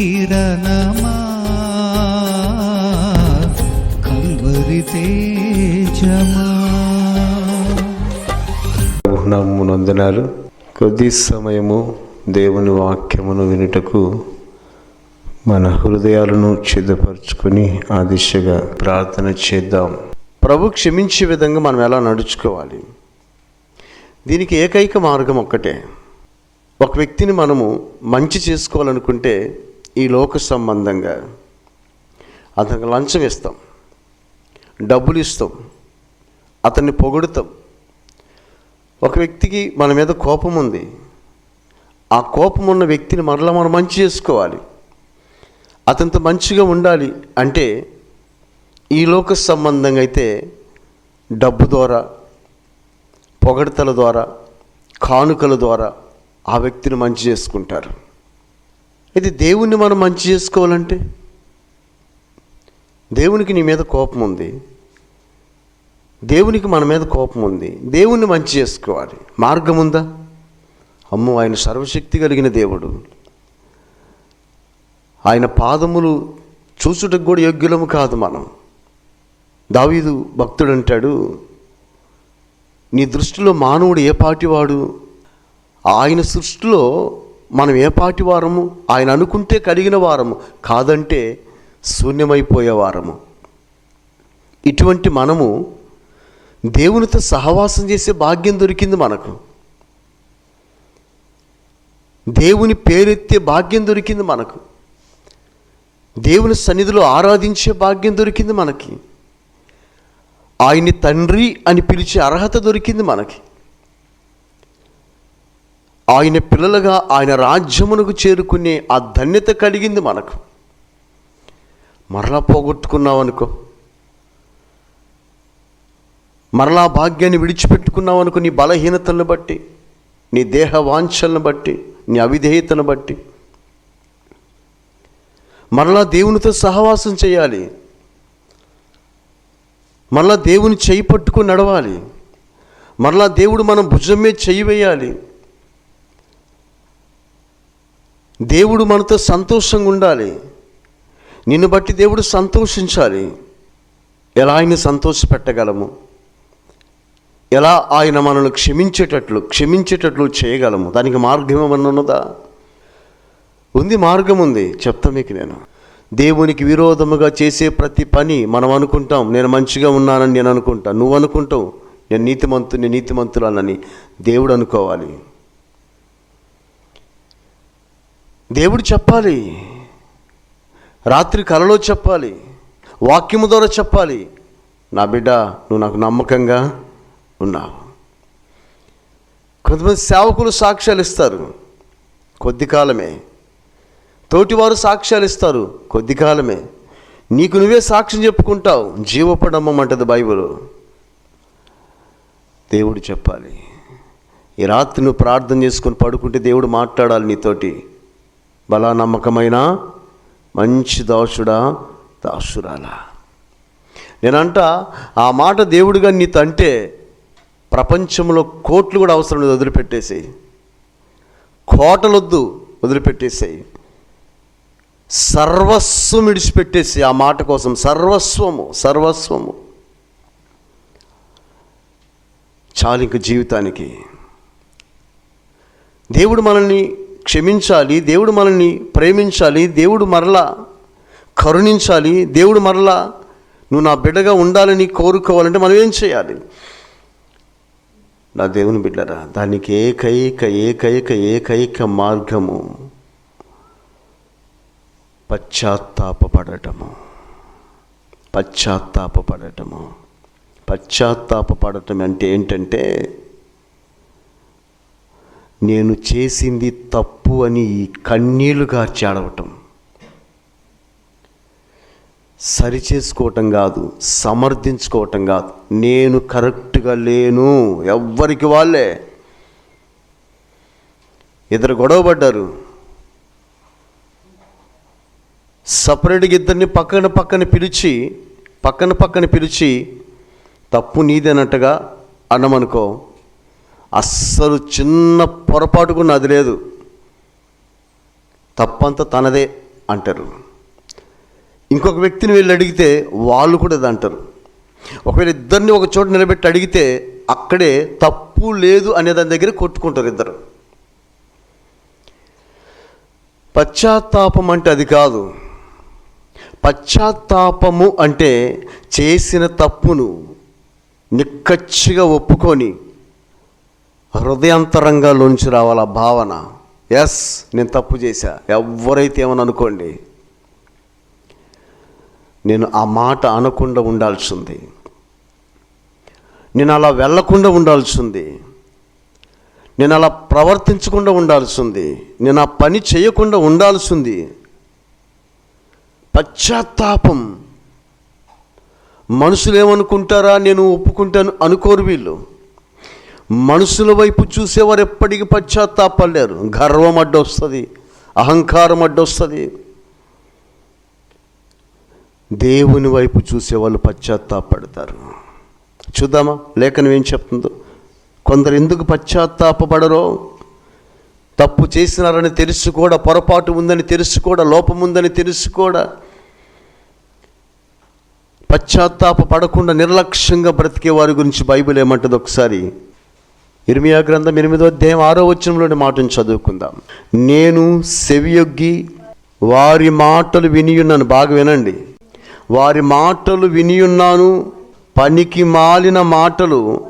కిరణమా? Calvary తేజమా? కొద్ది సమయము దేవుని వాక్యమును వినుటకు మన హృదయాలను సిద్ధపరచుకొని ఆ దిశగా ప్రార్థన చేద్దాం. ప్రభు క్షమించే విధంగా మనం ఎలా నడుచుకోవాలి? దీనికి ఏకైక మార్గం ఒక్కటే. ఒక వ్యక్తిని మనము మంచి చేసుకోవాలనుకుంటే ఈ లోక సంబంధంగా అతనికి లంచం ఇస్తాం డబ్బులు ఇస్తాం అతన్ని పొగుడుతాం. ఒక వ్యక్తికి మన మీద కోపం ఉంది. ఆ కోపం ఉన్న వ్యక్తిని మరలా మనం మంచి చేసుకోవాలి. అతనితో మంచిగా ఉండాలి అంటే ఈ లోక సంబంధంగా అయితే డబ్బు ద్వారా పొగడతల ద్వారా కానుకల ద్వారా ఆ వ్యక్తిని మంచి చేసుకుంటారు. అయితే దేవుణ్ణి మనం మంచి చేసుకోవాలంటే? దేవునికి నీ మీద కోపం ఉంది. దేవునికి మన మీద కోపం ఉంది. దేవుణ్ణి మంచి చేసుకోవాలి. మార్గం ఉందా? అమ్మో ఆయన సర్వశక్తి కలిగిన దేవుడు. ఆయన పాదములు చూసుటకు కూడా యోగ్యులము కాదు మనం. దావీదు భక్తుడు అంటాడు నీ దృష్టిలో మానవుడు ఏ పాటివాడు? ఆయన సృష్టిలో మనం ఏ పాటి వారము? ఆయన అనుకుంటే కలిగిన వారము. కాదంటే శూన్యమైపోయే వారము. ఇటువంటి మనము దేవునితో సహవాసం చేసే భాగ్యం దొరికింది మనకు. దేవుని పేరెత్తే భాగ్యం దొరికింది మనకు. దేవుని సన్నిధిలో ఆరాధించే భాగ్యం దొరికింది మనకి. ఆయన్ని తండ్రి అని పిలిచే అర్హత దొరికింది మనకి. ఆయన పిల్లలుగా ఆయన రాజ్యమునకు చేరుకునే ఆ ధన్యత కలిగింది మనకు. మరలా పోగొట్టుకున్నాం అనుకో మరలా భాగ్యాన్ని విడిచిపెట్టుకున్నాం అనుకో నీ బలహీనతలను బట్టి నీ దేహ వాంఛలను బట్టి నీ అవిధేయతను బట్టి. మరలా దేవునితో సహవాసం చేయాలి. మరలా దేవుని చేయి పట్టుకుని నడవాలి. మరలా దేవుడు మనం భుజం మీద చెయ్యి వేయాలి. దేవుడు మనతో సంతోషంగా ఉండాలి. నిన్ను బట్టి దేవుడు సంతోషించాలి. ఎలా ఆయన సంతోషపెట్టగలము? ఎలా ఆయన మనల్ని క్షమించేటట్లు క్షమించేటట్లు చేయగలము? దానికి మార్గం ఏమన్నా ఉన్నదా? ఉంది మార్గం ఉంది. చెప్తా మీకు నేను. దేవునికి విరోధముగా చేసే ప్రతి పని మనం అనుకుంటాం. నేను మంచిగా ఉన్నానని నేను అనుకుంటాను నువ్వు అనుకుంటావు. నేను నీతిమంతుని నీతిమంతురాలని దేవుడు అనుకోవాలి. దేవుడు చెప్పాలి. రాత్రి కలలో చెప్పాలి. వాక్యము ద్వారా చెప్పాలి. నా బిడ్డ నువ్వు నాకు నమ్మకంగా ఉన్నావు. కొంతమంది సేవకులు సాక్ష్యాలు ఇస్తారు. కొద్ది కాలమే. తోటివారు సాక్ష్యాలు ఇస్తారు. కొద్ది కాలమే. నీకు నువ్వే సాక్ష్యం చెప్పుకుంటావు. జీవపడమ్మంటది బైబిల్. దేవుడు చెప్పాలి. ఈ రాత్రి నువ్వు ప్రార్థన చేసుకొని పడుకుంటే దేవుడు మాట్లాడాలి నీతోటి. బలా నమ్మకమైన మంచి దాసుడా దాసురాలా. నేనంట ఆ మాట దేవుడిగా నీతో అంటే ప్రపంచంలో కోట్లు కూడా అవసరం లేదు వదిలిపెట్టేసేయి కోటలొద్దు వదిలిపెట్టేసేయి సర్వస్వం విడిచిపెట్టేసి ఆ మాట కోసం సర్వస్వము సర్వస్వము. చాలు ఇంక జీవితానికి దేవుడు మనల్ని క్షమించాలి దేవుడు మనల్ని ప్రేమించాలి దేవుడు మరలా కరుణించాలి దేవుడు మరలా నువ్వు నా బిడ్డగా ఉండాలని కోరుకోవాలంటే మనం ఏం చేయాలి? నా దేవుని బిడ్డరా దానికి ఏకైక ఏకైక ఏకైక మార్గము పశ్చాత్తాపడటము పశ్చాత్తాపడటము పశ్చాత్తాపడటం అంటే ఏంటంటే నేను చేసింది తప్పు అని కన్నీళ్ళు గార్చి ఆడవటం సరిచేసుకోవటం కాదు సమర్థించుకోవటం కాదు. నేను కరెక్ట్గా లేను ఎవ్వరికి వాళ్ళే. ఇద్దరు గొడవ పడ్డారు సపరేట్గా ఇద్దరిని పక్కన పక్కన పిలిచి పక్కన పక్కన పిలిచి తప్పు నీదేనట్టుగా అన్నమనుకో. అస్సలు చిన్న పొరపాటు కూడా అది లేదు. తప్పంతా తనదే అంటారు. ఇంకొక వ్యక్తిని వీళ్ళు అడిగితే వాళ్ళు కూడా ఇది అంటారు. ఒకవేళ ఇద్దరిని ఒక చోట నిలబెట్టి అడిగితే అక్కడే తప్పు లేదు అనే దాని దగ్గర కొట్టుకుంటారు ఇద్దరు. పశ్చాత్తాపం అంటే అది కాదు. పశ్చాత్తాపము అంటే చేసిన తప్పును నిక్కచ్చిగా ఒప్పుకొని హృదయాంతరంగాలోంచి రావాల భావన? ఎస్ నేను తప్పు చేశా. ఎవరైతే ఏమని అనుకోండి నేను ఆ మాట అనకుండా ఉండాల్సింది. నేను అలా వెళ్ళకుండా ఉండాల్సింది. నేను అలా ప్రవర్తించకుండా ఉండాల్సింది. నేను ఆ పని చేయకుండా ఉండాల్సింది. పశ్చాత్తాపం. మనుషులు ఏమనుకుంటారా నేను ఒప్పుకుంటాను అనుకోరు వీళ్ళు. మనుషుల వైపు చూసేవారు ఎప్పటికీ పశ్చాత్తాపడలేరు. గర్వం అడ్డొస్తుంది అహంకారం అడ్డొస్తుంది. దేవుని వైపు చూసేవాళ్ళు పశ్చాత్తాపడతారు. చూద్దామా? లేఖనం ఏం చెప్తుందో? కొందరు ఎందుకు పశ్చాత్తాపడరో? తప్పు చేసినారని తెలుసు కూడా పొరపాటు ఉందని తెలుసు కూడా లోపం ఉందని తెలుసు కూడా. పశ్చాత్తాప పడకుండా నిర్లక్ష్యంగా బ్రతికే వారి గురించి బైబిల్ ఏమంటుంది ఒకసారి? ఇర్మియా గ్రంథం ఎనిమిదో అధ్యాయం ఆరో వచనంలోని మాటను చదువుకుందాం. నేను సెవియొగ్గి వారి మాటలు వినియున్నాను. బాగా వినండి. వారి మాటలు వినియున్నాను పనికి మాలిన మాటలు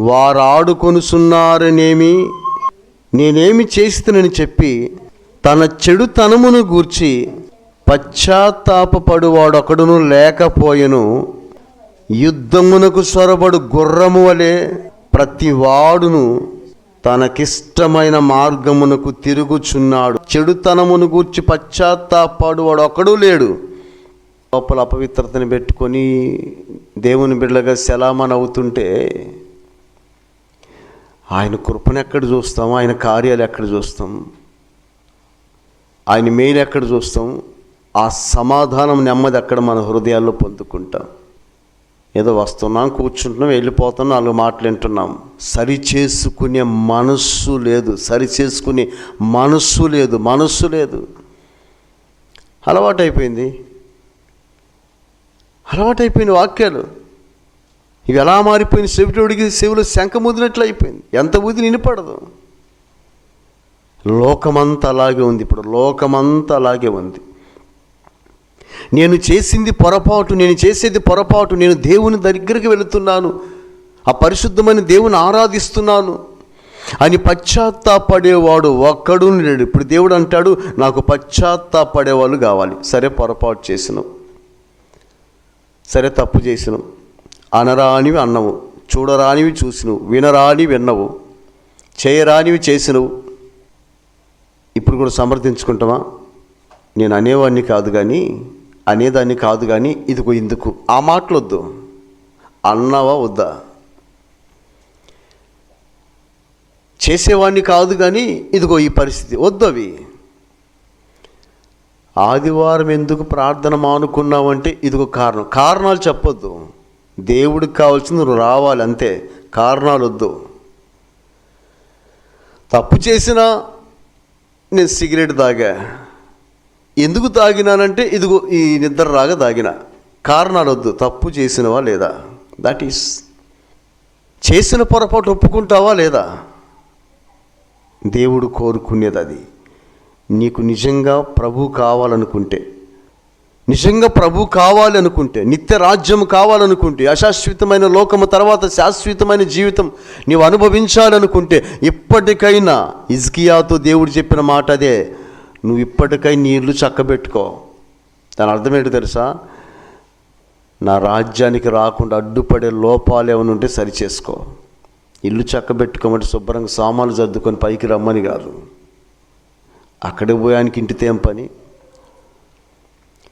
వారు ఆడుకొనుసున్నారనేమి నేనేమి చేస్తానని చెప్పి తన చెడుతనమును గూర్చి పశ్చాత్తాపడువాడొకడును లేకపోయెను. యుద్ధమునకు సొరబడు గుర్రము వలె ప్రతి వాడును తనకిష్టమైన మార్గమునకు తిరుగుచున్నాడు. చెడుతనమును గూర్చి పశ్చాత్తాపడువాడు ఒకడూ లేడు. లోపల అపవిత్రతని పెట్టుకొని దేవుని బిడ్డగా సెలామని అవుతుంటే ఆయన కృపను ఎక్కడ చూస్తాం? ఆయన కార్యాలు ఎక్కడ చూస్తాం? ఆయన మేలు ఎక్కడ చూస్తాం? ఆ సమాధానం నెమ్మది ఎక్కడ మన హృదయాల్లో పొందుకుంటాం? ఏదో వస్తున్నాం కూర్చుంటున్నాం వెళ్ళిపోతున్నాం నాలుగు మాటలు వింటున్నాం. సరి చేసుకునే మనస్సు లేదు. సరి చేసుకునే మనస్సు లేదు. మనస్సు లేదు. అలవాటైపోయింది. అలవాటైపోయిన వాక్యాలు. ఇవి ఎలా మారిపోయిన చెవిటోడికి చెవిలో శంఖ ముదిరినట్లు అయిపోయింది. ఎంత ఊది నినపడదు లోకమంతా అలాగే ఉంది ఇప్పుడు. లోకమంతా అలాగే ఉంది. నేను చేసింది పొరపాటు నేను చేసేది పొరపాటు నేను దేవుని దగ్గరికి వెళుతున్నాను. ఆ పరిశుద్ధమైన దేవుని ఆరాధిస్తున్నాను. అని పశ్చాత్తాపడేవాడు ఒక్కడు లేడు ఇప్పుడు దేవుడు అంటాడు నాకు పశ్చాత్తాపడేవాళ్ళు కావాలి. సరే పొరపాటు చేసినావు సరే తప్పు చేసినావు అనరానివి అన్నవు చూడరానివి చూసినవు వినరాని విన్నవు చేయరానివి చేసినవు ఇప్పుడు కూడా సమర్థించుకుంటామా నేను అనేవాడిని కాదు కానీ అనేదాన్ని కాదు కానీ ఇదిగో ఇందుకు. ఆ మాటలు వద్దు అన్నావా వద్దా? చేసేవాడిని కాదు కానీ ఇదిగో ఈ పరిస్థితి. వద్దు అవి. ఆదివారం ఎందుకు ప్రార్థన మానుకున్నావంటే ఇదిగో కారణం. కారణాలు చెప్పొద్దు. దేవుడికి కావాల్సింది నువ్వు రావాలి అంతే. కారణాలు వద్దు తప్పు చేసినా నేను సిగరెట్ తాగా. ఎందుకు తాగినానంటే ఇదిగో ఈ నిద్ర రాగా తాగిన. కారణాలు వద్దు తప్పు చేసినవా లేదా? దట్ ఈస్ చేసిన పొరపాటు ఒప్పుకుంటావా లేదా? దేవుడు కోరుకునేది అది. నీకు నిజంగా ప్రభు కావాలనుకుంటే నిజంగా ప్రభు కావాలనుకుంటే నిత్య రాజ్యం కావాలనుకుంటే అశాశ్వతమైన లోకము తర్వాత శాశ్వతమైన జీవితం నీవు అనుభవించాలనుకుంటే ఇప్పటికైనా ఇజ్కియాతో దేవుడు చెప్పిన మాట అదే. నువ్వు ఇప్పటికై నీళ్ళు చక్కబెట్టుకో. దాని అర్థం తెలుసా? నా రాజ్యానికి రాకుండా అడ్డుపడే లోపాలు ఏమైనా ఉంటే సరిచేసుకో. ఇల్లు చక్కబెట్టుకోమంటే శుభ్రంగా సామాన్లు సర్దుకొని పైకి రమ్మని కాదు. అక్కడికి పోయానికి ఇంటితో పని?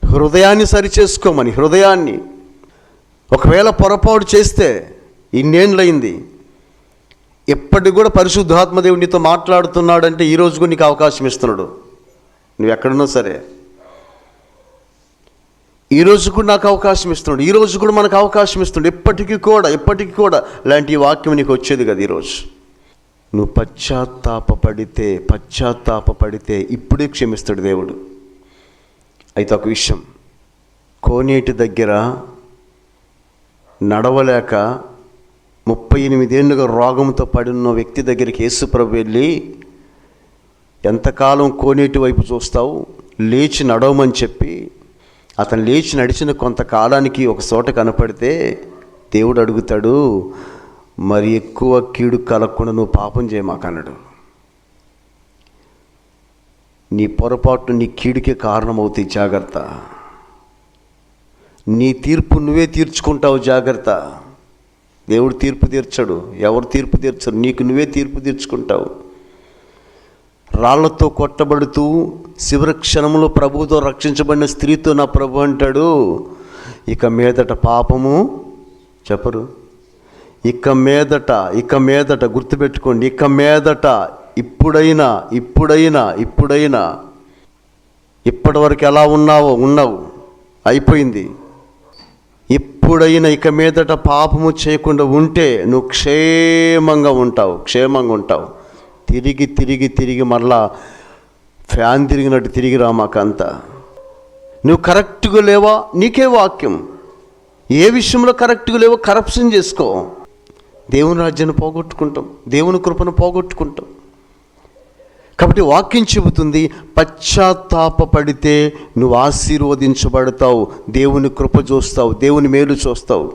హృదయాన్ని సరిచేసుకోమని హృదయాన్ని. ఒకవేళ పొరపాటు చేస్తే ఇన్నేళ్ళయింది ఎప్పటికి కూడా పరిశుద్ధాత్మదేవుడు నీతో మాట్లాడుతున్నాడంటే ఈరోజు కూడా నీకు అవకాశం ఇస్తున్నాడు. నువ్వు ఎక్కడున్నా సరే. ఈ రోజు కూడా నాకు అవకాశం ఇస్తున్నాడు. ఈ రోజు కూడా మనకు అవకాశం ఇస్తున్నాడు. ఎప్పటికీ కూడా ఎప్పటికీ కూడా లాంటి వాక్యం నీకు వచ్చేది కదా ఈరోజు నువ్వు పశ్చాత్తాప పడితే పశ్చాత్తాప పడితే ఇప్పుడే క్షమిస్తాడు దేవుడు. అయితే ఒక విషయం. కోనేటి దగ్గర నడవలేక ముప్పై ఎనిమిదేళ్ళుగా రోగంతో పడిన వ్యక్తి దగ్గరికి యేసుప్రభు వెళ్ళి ఎంతకాలం కోనేటి వైపు చూస్తావు? లేచి నడవమని చెప్పి అతను లేచి నడిచిన కొంతకాలానికి ఒక చోట కనపడితే దేవుడు అడుగుతాడు మరి ఎక్కువ కీడు కలగకుండా నువ్వు పాపం చేయమాకన్నాడు. నీ పొరపాటు నీ కీడుకే కారణమవుతాయి జాగ్రత్త. నీ తీర్పు నువ్వే తీర్చుకుంటావు జాగ్రత్త. దేవుడు తీర్పు తీర్చడు. ఎవరు తీర్పు తీర్చరు? నీకు నువ్వే తీర్పు తీర్చుకుంటావు. రాళ్ళతో కొట్టబడుతూ శివర క్షణంలో ప్రభువుతో రక్షించబడిన స్త్రీతో నా ప్రభు అంటాడు. ఇక మీదట పాపము చెప్పరు. ఇక మీదట ఇక మీదట గుర్తుపెట్టుకోండి. ఇక మీదట ఇప్పుడైనా ఇప్పుడైనా ఇప్పుడైనా ఇప్పటివరకు ఎలా ఉన్నావో ఉన్నావు. అయిపోయింది. ఇప్పుడైనా ఇక మీదట పాపము చేయకుండా ఉంటే నువ్వు క్షేమంగా ఉంటావు క్షేమంగా ఉంటావు. తిరిగి తిరిగి తిరిగి మరలా ఫ్యాన్ తిరిగినట్టు తిరిగి రా మాకంతా. నువ్వు కరెక్ట్గా లేవా? నీకే వాక్యం. ఏ విషయంలో కరెక్ట్గా లేవో కరప్షన్ చేసుకో. దేవుని రాజ్యాన్ని పోగొట్టుకుంటాం. దేవుని కృపను పోగొట్టుకుంటాం. కాబట్టి వాక్యం చెబుతుంది పశ్చాత్తాపడితే నువ్వు ఆశీర్వదించబడతావు దేవుని కృప చూస్తావు దేవుని మేలు చూస్తావు.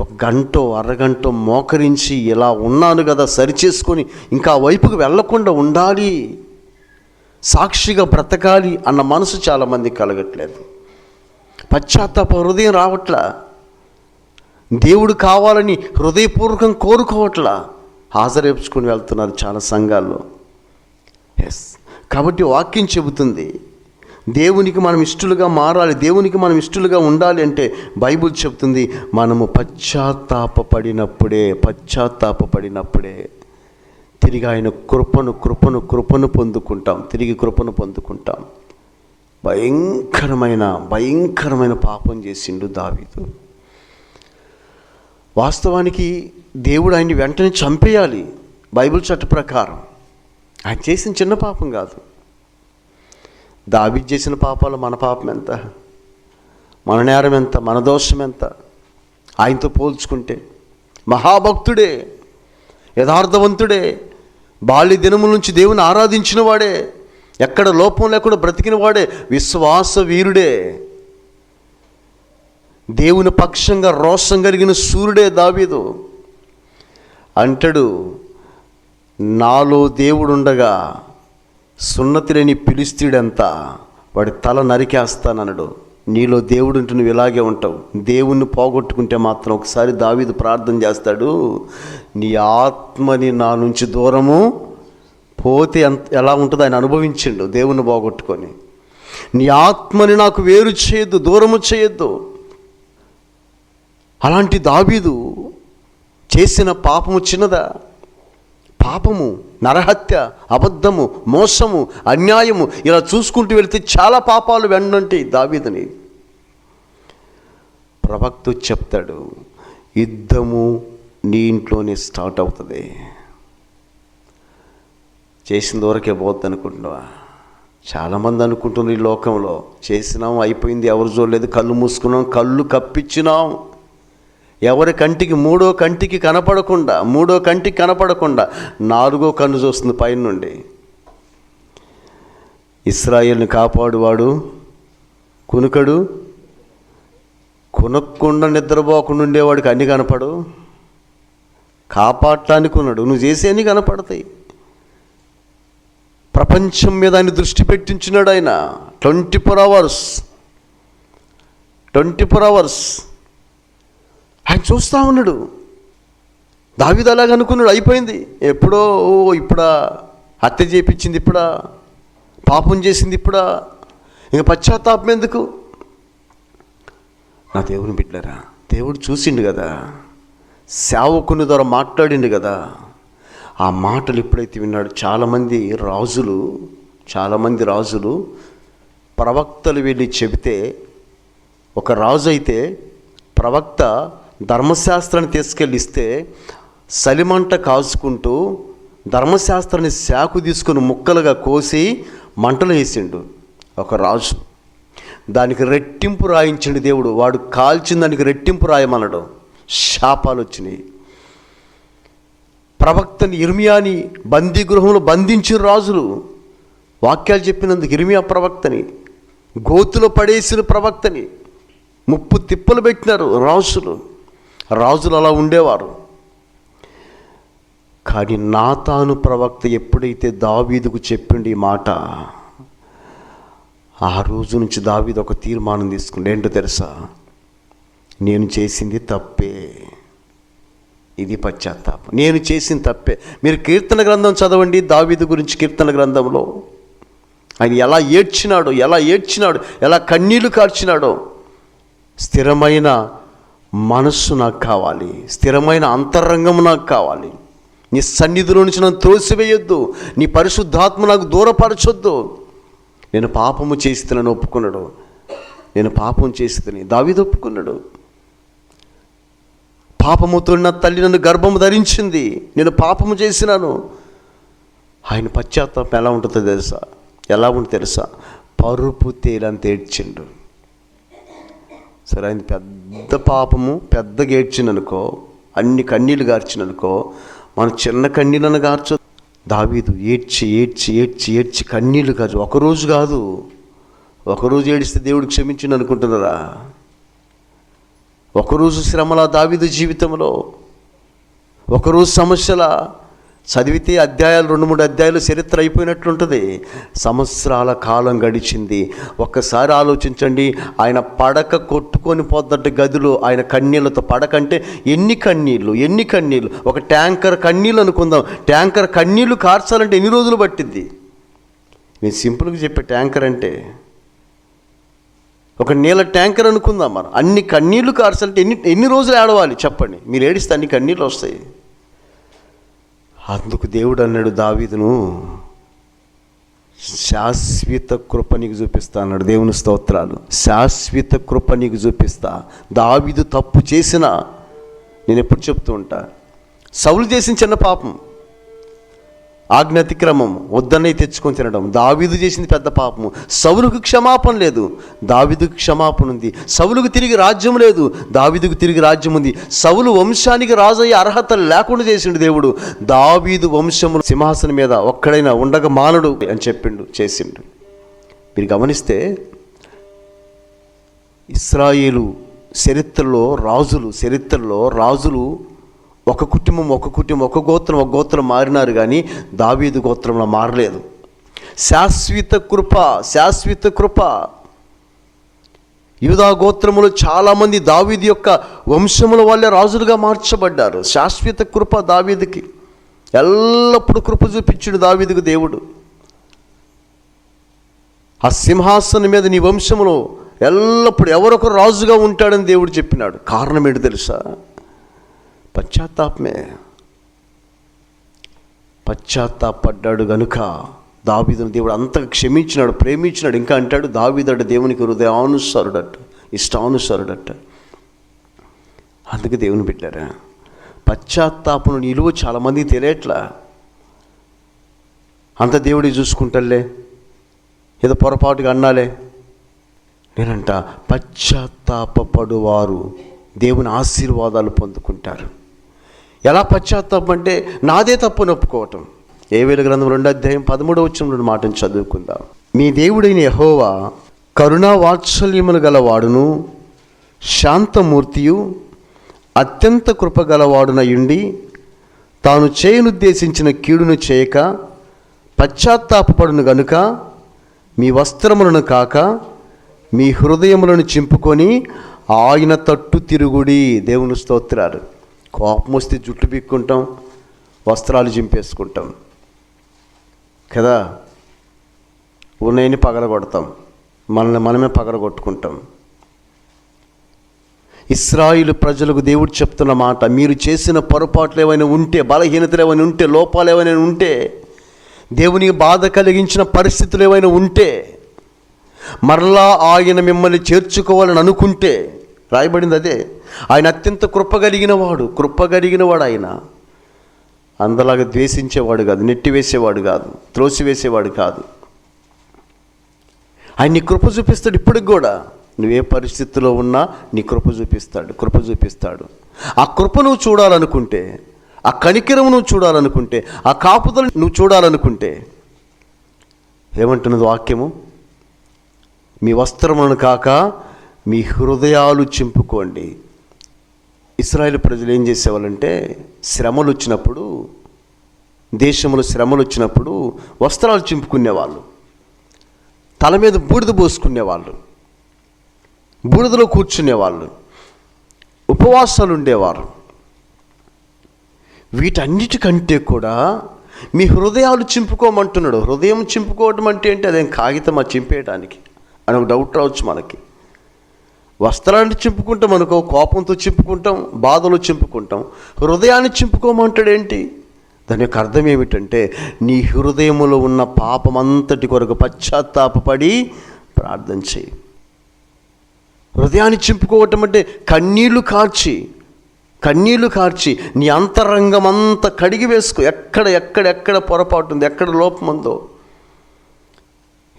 ఒక గంట అరగంట మోకరించి ఇలా ఉన్నాను కదా సరిచేసుకొని ఇంకా వైపుకు వెళ్ళకుండా ఉండాలి. సాక్షిగా బ్రతకాలి అన్న మనసు చాలామంది కలగట్లేదు. పశ్చాత్తాప హృదయం రావట్లా? దేవుడు కావాలని హృదయపూర్వకం కోరుకోవట్లా? హాజరేపుచుకొని వెళ్తున్నారు చాలా సంఘాల్లో. ఎస్ కాబట్టి వాక్యం చెబుతుంది దేవునికి మనం ఇష్టలుగా మారాలి దేవునికి మనం ఇష్టలుగా ఉండాలి అంటే బైబుల్ చెప్తుంది మనము పశ్చాత్తాపడినప్పుడే పశ్చాత్తాపడినప్పుడే తిరిగి ఆయన కృపను కృపను కృపను పొందుకుంటాం తిరిగి కృపను పొందుకుంటాం. భయంకరమైన భయంకరమైన పాపం చేసిండు దావీదు. వాస్తవానికి దేవుడు ఆయన్ని వెంటనే చంపేయాలి బైబిల్ చట్ట ప్రకారం. ఆయన చేసిన చిన్న పాపం కాదు. దావి చేసిన పాపాలు మన పాపం ఎంత? మన నేరం ఎంత? మన దోషం ఎంత? ఆయనతో పోల్చుకుంటే మహాభక్తుడే యథార్థవంతుడే బాల్య దినముల నుంచి దేవుని ఆరాధించిన వాడే ఎక్కడ లోపం లేకుండా బ్రతికిన వాడే విశ్వాస వీరుడే. దేవుని పక్షంగా రోషం కలిగిన సూర్యుడే దావీదు. అంటాడు నాలో దేవుడుండగా సున్నతి లేని పిలిస్తీడంతా వాడి తల నరికేస్తానన్నాడు. నీలో దేవుడు ఉంటే నువ్వు ఇలాగే ఉంటావు. దేవుణ్ణి పోగొట్టుకుంటే మాత్రం ఒకసారి దావీదు ప్రార్థన చేస్తాడు. నీ ఆత్మని నా నుంచి దూరము. పోతే ఎంత ఎలా ఉంటుందో ఆయన అనుభవించిండు దేవుణ్ణి పోగొట్టుకొని. నీ ఆత్మని నాకు వేరు చేయొద్దు దూరము చేయొద్దు. అలాంటి దావీదు చేసిన పాపము చిన్నదా? పాపము నరహత్య అబద్ధము మోసము అన్యాయము ఇలా చూసుకుంటూ వెళితే చాలా పాపాలు వెన్నంటాయి దావీదని. ప్రవక్త చెప్తాడు యుద్ధము నీ ఇంట్లోనే స్టార్ట్ అవుతుంది. చేసిన వరకే పోద్ది అనుకుంటున్నావా చాలామంది అనుకుంటున్నారు ఈ లోకంలో చేసినాం అయిపోయింది ఎవరు చూడలేదు కళ్ళు మూసుకున్నాం కళ్ళు కప్పించినాం ఎవరి కంటికి మూడో కంటికి కనపడకుండా మూడో కంటికి కనపడకుండా నాలుగో కన్ను చూస్తుంది పైన నుండి ఇస్రాయేల్ని కాపాడువాడు కునుకడు కొనుక్కుండా నిద్రపోకుండా ఉండేవాడికి అన్ని కనపడు కాపాడటానికి ఉన్నాడు. నువ్వు చేసే అన్ని కనపడతాయి. ప్రపంచం మీద ఆయన దృష్టి పెట్టించినాడు ఆయన. Twenty four hours. Twenty four hours. ఆయన చూస్తూ ఉన్నాడు. దావిది అలాగ అనుకున్నాడు అయిపోయింది. ఎప్పుడో ఓ ఇప్పుడా హత్య చేపించింది ఇప్పుడా పాపం చేసింది ఇప్పుడా ఇంక పశ్చాత్తాపం ఎందుకు? నా దేవుని బిడ్డరా దేవుడు చూసిండు కదా సేవకుని ద్వారా మాట్లాడిండు కదా. ఆ మాటలు ఎప్పుడైతే విన్నాడు చాలామంది రాజులు చాలామంది రాజులు ప్రవక్తలు వెళ్ళి చెబితే ఒక రాజు అయితే ప్రవక్త ధర్మశాస్త్రాన్ని తీసుకెళ్ళి ఇస్తే సలిమంట కాల్చుకుంటూ ధర్మశాస్త్రాన్ని శాకు తీసుకుని ముక్కలుగా కోసి మంటలు వేసిండు ఒక రాజు. దానికి రెట్టింపు రాయించండి దేవుడు. వాడు కాల్చిన దానికి రెట్టింపు రాయమనడు శాపాలు వచ్చినాయి. ప్రవక్తని ఇర్మియాని బందీ గృహంలో బంధించిన రాజులు వాక్యాలు చెప్పినందుకు ఇర్మియా ప్రవక్తని గోతులో పడేసిన ప్రవక్తని ముప్పు తిప్పలు పెట్టినారు రాజులు. రాజులు అలా ఉండేవారు. కానీ నాతాను ప్రవక్త ఎప్పుడైతే దావీదుకు చెప్పిండి ఈ మాట ఆ రోజు నుంచి దావీదు ఒక తీర్మానం తీసుకుంటే ఏంటో తెలుసా? నేను చేసింది తప్పే. ఇది పశ్చాత్తాపం. నేను చేసిన తప్పే. మీరు కీర్తన గ్రంథం చదవండి దావీదు గురించి కీర్తన గ్రంథంలో. ఆయన ఎలా ఏడ్చినాడో ఎలా ఏడ్చినాడు ఎలా కన్నీళ్ళు కార్చినాడో స్థిరమైన మనస్సు నాకు కావాలి స్థిరమైన అంతరంగం నాకు కావాలి. నీ సన్నిధిలో నుంచి నన్ను త్రోసివేయొద్దు నీ పరిశుద్ధాత్మ నాకు దూరపరచొద్దు. నేను పాపము చేస్తానని ఒప్పుకున్నాడు. నేను పాపం చేస్తాను దావి ఒప్పుకున్నాడు. పాపముతో నా తల్లి నన్ను గర్భము ధరించింది. నేను పాపము చేసినాను. ఆయన పశ్చాత్తాపం ఎలా ఉంటుందో తెలుసా? ఎలా ఉంటుంది తెలుసా? పరుపు తేలంత ఏడ్చిండు సరే ఆయన పెద్ద పాపము పెద్ద గేడ్చిననుకో అన్ని కన్నీళ్ళు గార్చిననుకో మన చిన్న కన్నీళ్ళను గార్చు దావీదు ఏడ్చి ఏడ్చి ఏడ్చి ఏడ్చి కన్నీళ్ళు కాదు ఒకరోజు కాదు. ఒకరోజు ఏడిస్తే దేవుడు క్షమించింది అనుకుంటున్నారా? ఒకరోజు శ్రమల దావీదు జీవితంలో. ఒకరోజు సమస్యల చదివితే అధ్యాయాలు రెండు మూడు అధ్యాయాలు చరిత్ర అయిపోయినట్లుంటుంది. సంవత్సరాల కాలం గడిచింది. ఒక్కసారి ఆలోచించండి ఆయన పడక కొట్టుకొని పోద్దట గదిలో ఆయన కన్నీళ్ళతో పడక అంటే ఎన్ని కన్నీళ్ళు ఎన్ని కన్నీళ్ళు ఒక ట్యాంకర్ కన్నీళ్ళు అనుకుందాం. ట్యాంకర్ కన్నీళ్ళు కార్చాలంటే ఎన్ని రోజులు పట్టింది నేను సింపుల్గా చెప్పే ట్యాంకర్ అంటే ఒక నీళ్ళ ట్యాంకర్ అనుకుందాం మనం. అన్ని కన్నీళ్ళు కార్చాలంటే ఎన్ని ఎన్ని రోజులు ఏడవాలి? చెప్పండి. మీరు ఏడిస్తే అన్ని కన్నీళ్ళు వస్తాయి. అందుకు దేవుడు అన్నాడు దావీదును శాశ్వత కృప నీకు చూపిస్తా అన్నాడు దేవుని స్తోత్రాలు. శాశ్వత కృప నీకు చూపిస్తా. దావీదు తప్పు చేసినా నేను ఎప్పుడు చెప్తూ ఉంటా. సౌలు చేసిన చిన్న పాపం. ఆజ్ఞాతిక్రమం వద్దనే తెచ్చుకొని తినడం. దావీదు చేసింది పెద్ద పాపము. సౌలుకు క్షమాపణ లేదు. దావీదుకు క్షమాపణ ఉంది. సౌలుకు తిరిగి రాజ్యం లేదు. దావీదుకు తిరిగి రాజ్యం ఉంది. సౌలు వంశానికి రాజయ్యే అర్హత లేకుండా చేసిండు దేవుడు. దావీదు వంశము సింహాసనం మీద ఒక్కడైనా ఉండగ మానడు అని చెప్పిండు చేసిండు. మీరు గమనిస్తే ఇస్రాయేలు చరిత్రలో రాజులు చరిత్రలో రాజులు ఒక కుటుంబం ఒక కుటుంబం ఒక గోత్రం ఒక గోత్రం మారినారు కానీ దావీదు గోత్రంలో మారలేదు. శాశ్వత కృప శాశ్వత కృప. యూదా గోత్రములు చాలామంది దావీదు యొక్క వంశముల వాళ్ళే రాజులుగా మార్చబడ్డారు. శాశ్వత కృప దావీదుకి. ఎల్లప్పుడూ కృప చూపించుడు దావీదికి దేవుడు. ఆ సింహాసనం మీద నీ వంశములో ఎల్లప్పుడు ఎవరొకరు రాజుగా ఉంటాడని దేవుడు చెప్పినాడు. కారణం ఏంటి తెలుసా? పశ్చాత్తాపమే. పశ్చాత్తాపడ్డాడు గనుక దావీదును దేవుడు అంతగా క్షమించినాడు ప్రేమించినాడు. ఇంకా అంటాడు దావీదడు దేవునికి హృదయానుసారుడట ఇష్టానుసారుడట. అందుకే దేవుని పెట్టారా పశ్చాత్తాపను నిలువ చాలామందికి తెలియట్లా? అంత దేవుడి చూసుకుంటలే ఏదో పొరపాటుగా అన్నాలే? నేనంట పశ్చాత్తాపడువారు దేవుని ఆశీర్వాదాలు పొందుకుంటారు. ఎలా పశ్చాత్తాపం అంటే నాదే తప్పు నొప్పుకోవటం. ఏ వేల గ్రంథం రెండు అధ్యాయం పదమూడవ వచ్చిన మాటను చదువుకుందాం. మీ దేవుడైన యహోవా కరుణా వాత్సల్యములు గలవాడును శాంతమూర్తియు అత్యంత కృపగలవాడునయుండి తాను చేయనుద్దేశించిన కీడును చేయక పశ్చాత్తాపడును గనుక మీ వస్త్రములను కాక మీ హృదయములను చింపుకొని ఆయన తట్టు తిరుగుడి దేవుని స్తోత్రాలు. కోపం వస్తే జుట్టు పిక్కుంటాం వస్త్రాలు చింపేసుకుంటాం. కదా? ఉన్నాయని పగలగొడతాం. మనల్ని మనమే పగలగొట్టుకుంటాం. ఇస్రాయిలు ప్రజలకు దేవుడు చెప్తున్న మాట మీరు చేసిన పొరపాట్లు ఏమైనా ఉంటే బలహీనతలు ఏమైనా ఉంటే లోపాలు ఏమైనా ఉంటే దేవునికి బాధ కలిగించిన పరిస్థితులు ఏమైనా ఉంటే మరలా ఆయన మిమ్మల్ని చేర్చుకోవాలని అనుకుంటే రాయబడింది అదే. ఆయన అత్యంత కృపగలిగిన వాడు కృపగలిగిన వాడు ఆయన. అందలాగా ద్వేషించేవాడు కాదు నెట్టివేసేవాడు కాదు త్రోసివేసేవాడు కాదు. ఆయన నీ కృప చూపిస్తాడు ఇప్పటికి కూడా. నువ్వే పరిస్థితిలో ఉన్నా నీ కృప చూపిస్తాడు కృప చూపిస్తాడు. ఆ కృప నువ్వు చూడాలనుకుంటే ఆ కనికరం నువ్వు చూడాలనుకుంటే ఆ కాపుదలు నువ్వు చూడాలనుకుంటే ఏమంటున్నది వాక్యము? మీ వస్త్రములను కాక మీ హృదయాలు చింపుకోండి. ఇస్రాయేల్ ప్రజలు ఏం చేసేవాళ్ళంటే శ్రమలు వచ్చినప్పుడు దేశంలో శ్రమలు వచ్చినప్పుడు వస్త్రాలు చింపుకునేవాళ్ళు. తల మీద బూడిద పోసుకునేవాళ్ళు. బూడిదలో కూర్చునేవాళ్ళు. ఉపవాసాలు ఉండేవారు. వీటన్నిటికంటే కూడా మీ హృదయాలు చింపుకోమంటున్నాడు. హృదయం చింపుకోవటం అంటే ఏంటి? అదేం కాగితమా చింపేయడానికి అని ఒక డౌట్ రావచ్చు మనకి. వస్త్రాన్ని చింపుకుంటాం అనుకో కోపంతో చింపుకుంటాం బాధలో చింపుకుంటాం. హృదయాన్ని చింపుకోమంటాడేంటి? దాని యొక్క అర్థం ఏమిటంటే నీ హృదయములో ఉన్న పాపమంతటి కొరకు పశ్చాత్తాపపడి ప్రార్థన చేయి. హృదయాన్ని చింపుకోవటం అంటే కన్నీళ్ళు కార్చి కన్నీళ్ళు కార్చి నీ అంతరంగం అంతా కడిగి వేసుకో. ఎక్కడ ఎక్కడ ఎక్కడ పొరపాటు ఉంది ఎక్కడ లోపం ఉందో.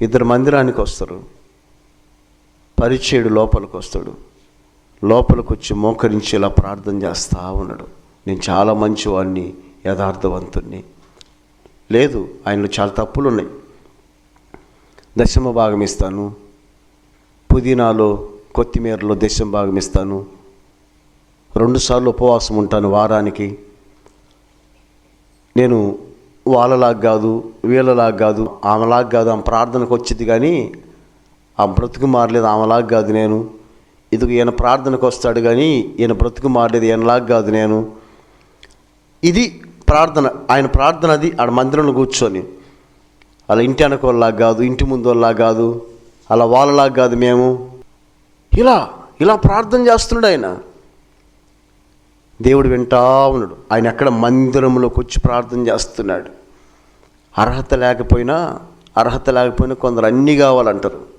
ఇద్దరు మందిరానికి వస్తారు. పరిచయుడు లోపలికి వస్తాడు లోపలికి వచ్చి మోకరించి ఇలా ప్రార్థన చేస్తూ ఉన్నాడు. నేను చాలా మంచివాడిని యథార్థవంతుణ్ణి. లేదు ఆయనలో చాలా తప్పులు ఉన్నాయి దశమ భాగం ఇస్తాను. పుదీనాలో కొత్తిమీరలో దశమ భాగం ఇస్తాను. రెండుసార్లు ఉపవాసం ఉంటాను వారానికి. నేను వాళ్ళలాగా కాదు వీళ్ళలాగా కాదు ఆమెలాగా కాదు ఆమె ప్రార్థనకు వచ్చింది కానీ ఆ బ్రతుకు మారలేదు ఆమెలాగా కాదు నేను. ఇదిగో ఈయన ప్రార్థనకు వస్తాడు కానీ ఈయన బ్రతుకు మారలేదు ఈయనలాగా కాదు నేను. ఇది ప్రార్థన. ఆయన ప్రార్థన అది ఆడ మందిరంలో కూర్చొని. అలా ఇంటి వెనకోళ్ళలాగా కాదు ఇంటి ముందు వాళ్ళలాగా కాదు అలా వాళ్ళలాగా కాదు మేము. ఇలా ఇలా ప్రార్థన చేస్తున్నాడు ఆయన. దేవుడు వింటా ఉన్నాడు. ఆయన ఎక్కడ మందిరంలోకి వచ్చి ప్రార్థన చేస్తున్నాడు. అర్హత లేకపోయినా అర్హత లేకపోయినా కొందరు అన్నీ కావాలంటారు.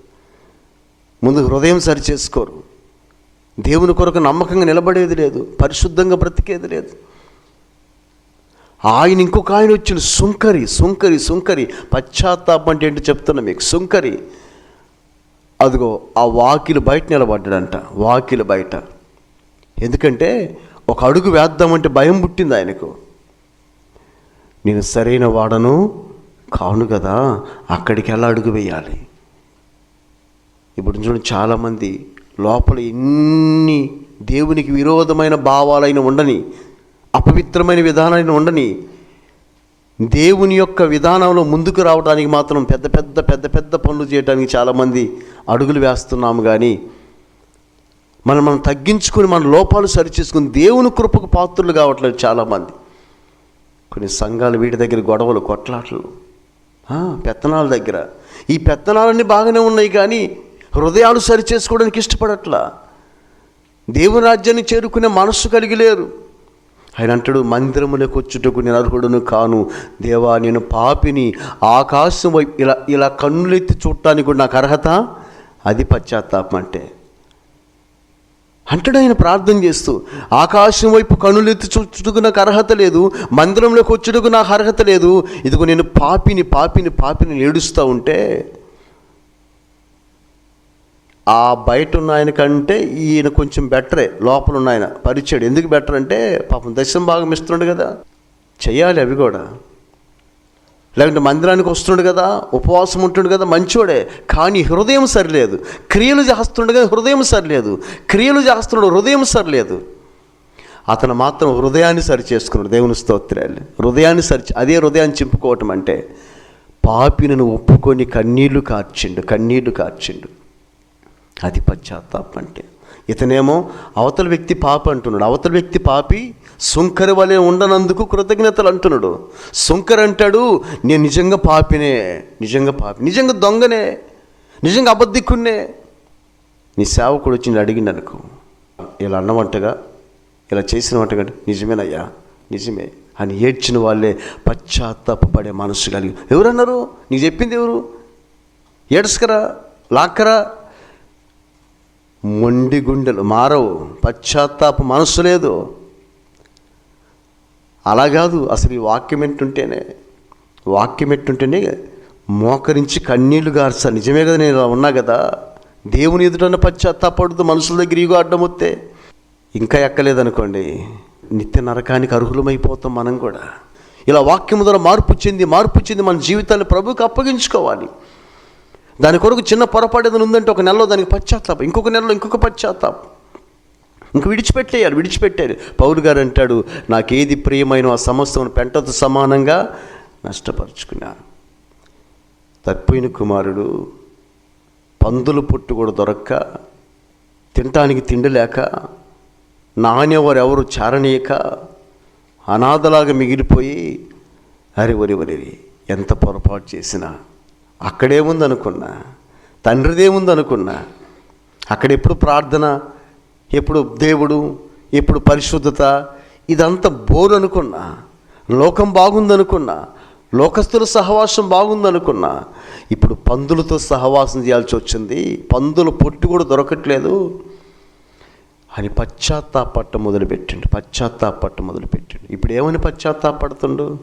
ముందు హృదయం సరి చేసుకోరు దేవుని కొరకు నమ్మకంగా నిలబడేది లేదు పరిశుద్ధంగా బ్రతికేది లేదు. ఆయన ఇంకొక ఆయన వచ్చిన సుంకరి సుంకరి సుంకరి. పశ్చాత్తాపం అంటే ఏంటో చెప్తున్నా మీకు సుంకరి. అదిగో ఆ వాకిలు బయట నిలబడ్డాడంట వాకిలు బయట. ఎందుకంటే ఒక అడుగు వేద్దామంటే భయం పుట్టింది ఆయనకు. నేను సరైన వాడను కాను కదా అక్కడికి ఎలా అడుగు వేయాలి? ఇప్పుడు చూడండి చాలామంది లోపల ఎన్ని దేవునికి విరోధమైన భావాలైన ఉండని అపవిత్రమైన విధానాలైన ఉండని దేవుని యొక్క విధానంలో ముందుకు రావడానికి మాత్రం పెద్ద పెద్ద పెద్ద పెద్ద పనులు చేయడానికి చాలామంది అడుగులు వేస్తున్నాము కానీ మనం మనం తగ్గించుకొని మన లోపాలు సరిచేసుకుని దేవుని కృపకు పాత్రలు కావట్లేదు చాలామంది. కొన్ని సంఘాలు వీటి దగ్గర గొడవలు కొట్లాటలు పెత్తనాల దగ్గర. ఈ పెత్తనాలన్నీ బాగానే ఉన్నాయి కానీ హృదయాలు సరిచేసుకోవడానికి ఇష్టపడట్లా. దేవుని రాజ్యాన్ని చేరుకునే మనస్సు కలిగి లేరు. ఆయన అంటాడు మందిరములకు వచ్చుటకు నేను అర్హుడను కాను. దేవా నేను పాపిని ఆకాశం వైపు ఇలా ఇలా కన్నులెత్తి చూడటానికి కూడా నాకు అర్హత? అది పశ్చాత్తాపం అంటే. అంటాడు ఆయన ప్రార్థన చేస్తూ ఆకాశం వైపు కనులెత్తి చూచుటకు నాకు అర్హత లేదు. మందిరంలోకి వచ్చుటకు నాకు అర్హత లేదు. ఇదిగో నేను పాపిని పాపిని పాపిని ఏడుస్తూ ఉంటే ఆ బయట ఉన్న ఆయన కంటే ఈయన కొంచెం బెటరే లోపల ఉన్న ఆయన పరిచయం ఎందుకు బెటర్ అంటే పాపం దశం భాగం ఇస్తున్నాడు కదా. చేయాలి అవి కూడా. లేకుంటే మందిరానికి వస్తుండు కదా ఉపవాసం ఉంటుండు కదా మంచోడే కానీ హృదయం సరిలేదు. క్రియలు చేస్తుండగా హృదయం సరిలేదు. క్రియలు చేస్తున్నాడు హృదయం సరిలేదు. అతను మాత్రం హృదయాన్ని సరి చేసుకున్నాడు దేవుని స్తోత్రాలు. హృదయాన్ని సరి అదే హృదయాన్ని చింపుకోవటం అంటే పాపిని ఒప్పుకొని కన్నీళ్ళు కార్చిండు కన్నీళ్ళు కార్చిండు. అది పశ్చాత్తాపం అంటే. ఇతనేమో అవతల వ్యక్తి పాప అంటున్నాడు. అవతల వ్యక్తి పాపి సుంకరి వలె ఉండనందుకు కృతజ్ఞతలు అంటున్నాడు. సుంకర్ అంటాడు నేను నిజంగా పాపినే నిజంగా పాపి నిజంగా దొంగనే నిజంగా అబద్ధికున్నే. నీ సేవకుడు వచ్చి నేను అడిగిండు అనుకో. ఇలా అన్నవంటగా ఇలా చేసిన వంటగా నిజమేనయ్యా నిజమే. అని ఏడ్చిన వాళ్ళే పశ్చాత్తాపడే మనసు కలిగి. ఎవరన్నారు? నీకు చెప్పింది ఎవరు? ఏడ్స్కరా లాక్కరా? మొండి గుండెలు మారవు పశ్చాత్తాప మనస్సు లేదు. అలా కాదు అసలు ఈ వాక్యం ఎట్టుంటేనే వాక్యం ఎట్టుంటేనే మోకరించి కన్నీళ్ళు గార్చా. నిజమే కదా నేను ఇలా ఉన్నా కదా? దేవుని ఎదుటన్న పశ్చాత్తాపడుతూ మనుషుల దగ్గర ఇగో అడ్డం వస్తే ఇంకా ఎక్కలేదనుకోండి. నిత్య నరకానికి అర్హులమైపోతాం మనం కూడా. ఇలా వాక్యం ద్వారా మార్పు చెంది మార్పు చెంది మన జీవితాన్ని ప్రభువుకి అప్పగించుకోవాలి. దాని కొరకు చిన్న పొరపాటు ఏదైనా ఉందంటే ఒక నెలలో దానికి పశ్చాత్తాపం. ఇంకొక నెలలో ఇంకొక పశ్చాత్తాపం. ఇంక విడిచిపెట్టేయాలి విడిచిపెట్టారు పౌరు గారు అంటాడు నాకేది ప్రియమైన ఆ సమస్యను పెంటతో సమానంగా నష్టపరుచుకున్నాను. తప్పిన కుమారుడు పందులు పొట్టు కూడా దొరక్క తినటానికి తిండి లేక నానేవారు ఎవరు చారణీయక అనాథలాగా మిగిలిపోయి అరే వరి వరి ఎంత పొరపాటు చేసినా అక్కడేముందనుకున్నా తండ్రిదేముందనుకున్నా అక్కడ ఎప్పుడు ప్రార్థన ఎప్పుడు దేవుడు ఎప్పుడు పరిశుద్ధత ఇదంతా బోరు అనుకున్నా లోకం బాగుందనుకున్నా లోకస్తుల సహవాసం బాగుందనుకున్నా ఇప్పుడు పందులతో సహవాసం చేయాల్సి వచ్చింది పందుల పొట్టు కూడా దొరకట్లేదు. అని పశ్చాత్తాపట్ట మొదలుపెట్టిండు పశ్చాత్తాపట్ట మొదలుపెట్టిండు. ఇప్పుడు ఏమని పశ్చాత్తాపడుతుండు?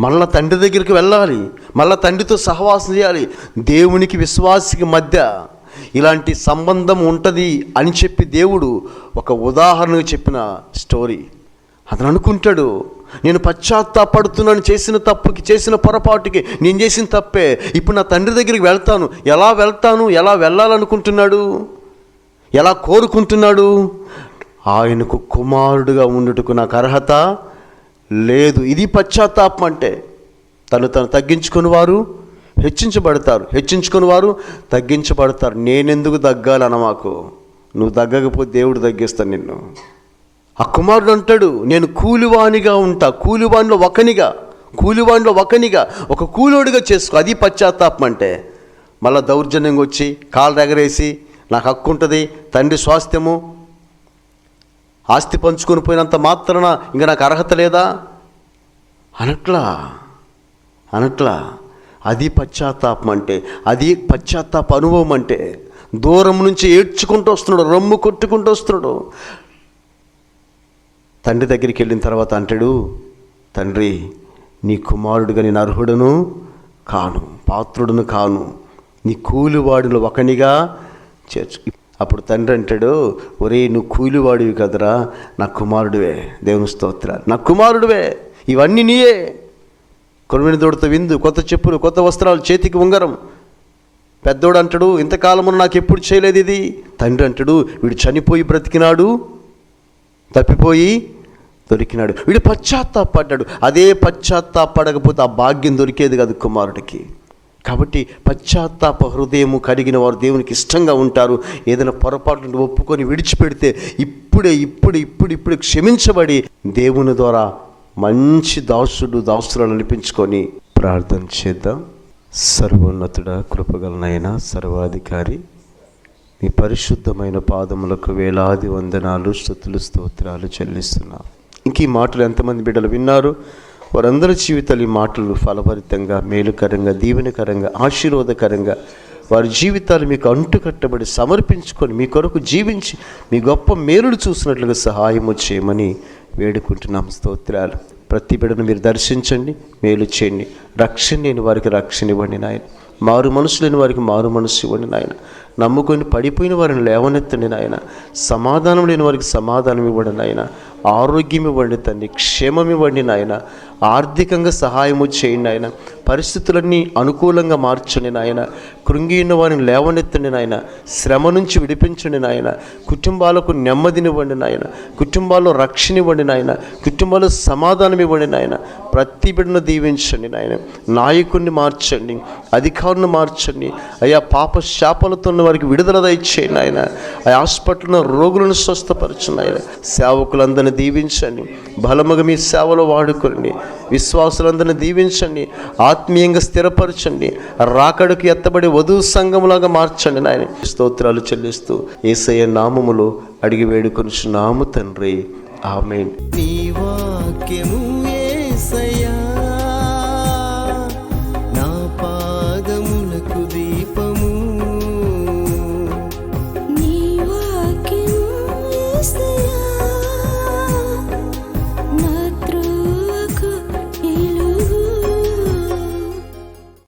మళ్ళా తండ్రి దగ్గరికి వెళ్ళాలి. మళ్ళా తండ్రితో సహవాసం చేయాలి. దేవునికి విశ్వాసికి మధ్య ఇలాంటి సంబంధం ఉంటుంది అని చెప్పి దేవుడు ఒక ఉదాహరణగా చెప్పిన స్టోరీ. అతను అనుకుంటాడు నేను పశ్చాత్తాపడుతున్నాను చేసిన తప్పుకి చేసిన పొరపాటుకి నేను చేసిన తప్పే. ఇప్పుడు నా తండ్రి దగ్గరికి వెళ్తాను. ఎలా వెళ్తాను? ఎలా వెళ్ళాలనుకుంటున్నాడు? ఎలా కోరుకుంటున్నాడు? ఆయనకు కుమారుడుగా ఉండుటకు నాకు అర్హత లేదు. ఇది పశ్చాత్తాపం అంటే తను తను తగ్గించుకుని వారు హెచ్చించబడతారు. హెచ్చించుకుని వారు తగ్గించబడతారు. నేనెందుకు తగ్గాలన్న మాకు? నువ్వు తగ్గకపోతే దేవుడు తగ్గిస్తాను నిన్ను. ఆ కుమారుడు అంటాడు నేను కూలివాణిగా ఉంటా. కూలివానిలో ఒకనిగా. కూలివాణిలో ఒకనిగా. ఒక కూలోడిగా చేసుకో. అది పశ్చాత్తాపం అంటే మళ్ళీ దౌర్జన్యంగా వచ్చి కాళ్ళు ఎగరేసి నాకు హక్కు ఉంటుంది తండ్రి స్వాస్థ్యము ఆస్తి పంచుకొని పోయినంత మాత్రాన ఇంకా నాకు అర్హత లేదా? అనట్లా అనట్లా. అది పశ్చాత్తాపం అంటే అది పశ్చాత్తాప అనుభవం అంటే దూరం నుంచి ఏడ్చుకుంటూ వస్తున్నాడు రొమ్ము కొట్టుకుంటూ వస్తున్నాడు. తండ్రి దగ్గరికి వెళ్ళిన తర్వాత అంటాడు తండ్రి నీ కుమారుడుగా నేను అర్హుడను కాను పాత్రుడును కాను. నీ కూలివాడులు ఒకనిగా చేర్చు అప్పుడు తండ్రి అంటాడు ఒరే నువ్వు కూలివాడివి కదరా నా కుమారుడివే. దేవుని స్తోత్రాలు. నా కుమారుడివే ఇవన్నీ నీయే. కొనుమిని దొడత విందు కొత్త చెప్పులు కొత్త వస్త్రాలు చేతికి ఉంగరం. పెద్దోడు అంటాడు ఇంతకాలము నాకు ఎప్పుడు చేయలేదు ఇది? తండ్రి అంటాడు వీడు చనిపోయి బ్రతికినాడు తప్పిపోయి దొరికినాడు. వీడు పశ్చాత్తాపడ్డాడు. అదే పశ్చాత్తాపడకపోతే ఆ భాగ్యం దొరికేది కాదు కుమారుడికి. కాబట్టి పశ్చాత్తాప హృదయము కలిగిన వారు దేవునికి ఇష్టంగా ఉంటారు. ఏదైనా పొరపాటును ఒప్పుకొని విడిచిపెడితే ఇప్పుడే ఇప్పుడు ఇప్పుడు ఇప్పుడు క్షమించబడి దేవుని ద్వారా మంచి దాసుడు దాసులను అనిపించుకొని ప్రార్థన చేద్దాం. సర్వోన్నతుడ కృపగలనైన సర్వాధికారి మీ పరిశుద్ధమైన పాదములకు వేలాది వందనాలు స్థుతులు స్తోత్రాలు చెల్లిస్తున్నా. ఇంక ఈ మాటలు ఎంతమంది బిడ్డలు విన్నారు? వారందరి జీవితాలు ఈ మాటలు ఫలభరితంగా మేలుకరంగా దీవెనకరంగా ఆశీర్వాదకరంగా వారి జీవితాలు మీకు అంటుకట్టబడి సమర్పించుకొని మీ కొరకు జీవించి మీ గొప్ప మేలుడు చూసినట్లుగా సహాయము చేయమని వేడుకుంటున్నాం. స్తోత్రాలు. ప్రతి బిడ్డను మీరు దర్శించండి మేలు చేయండి. రక్షణ లేని వారికి రక్షణ ఇవ్వండి నాయన. మారు మనసు లేని వారికి మారు మనసు ఇవ్వండి నాయన. నమ్ముకొని పడిపోయిన వారిని లేవనెత్తండి నాయన. సమాధానం లేని వారికి సమాధానం ఇవ్వండి నాయన. ఆరోగ్యం ఇవ్వండి తండ్రి క్షేమం ఇవ్వండి నాయన. ఆర్థికంగా సహాయము చేయండి నాయన. పరిస్థితులన్నీ అనుకూలంగా మార్చండి నాయన. కృంగి ఉన్న వారిని లేవనెత్తండి నాయన. శ్రమ నుంచి విడిపించండి నాయన. కుటుంబాలకు నెమ్మదినివ్వండి నాయన. కుటుంబాల్లో రక్షణ ఇవ్వండి నాయన. కుటుంబాల్లో సమాధానం ఇవ్వండి నాయన. ప్రతి బిడ్డను దీవించండి నాయన. నాయకుడిని మార్చండి. అధికారులను మార్చండి. అయ్యా పాప శాపలతో ఉన్న వారికి విడుదల దయచేయండి ఆయన. ఆ హాస్పిటల్లో రోగులను స్వస్థపరచండి ఆయన. సేవకులందరినీ దీవించండి. బలముగా మీ సేవలో వాడుకోండి. విశ్వాసులందరినీ దీవించండి. ఆత్మీయంగా స్థిరపరచండి. రాకడకు ఎత్తబడి వధువు సంఘములాగా మార్చండి నాయన స్తోత్రాలు చెల్లిస్తూ ఏసయ్య నామములో అడిగి వేడుకొనిచున్నాము తండ్రి. ఆమె నీ వాక్యము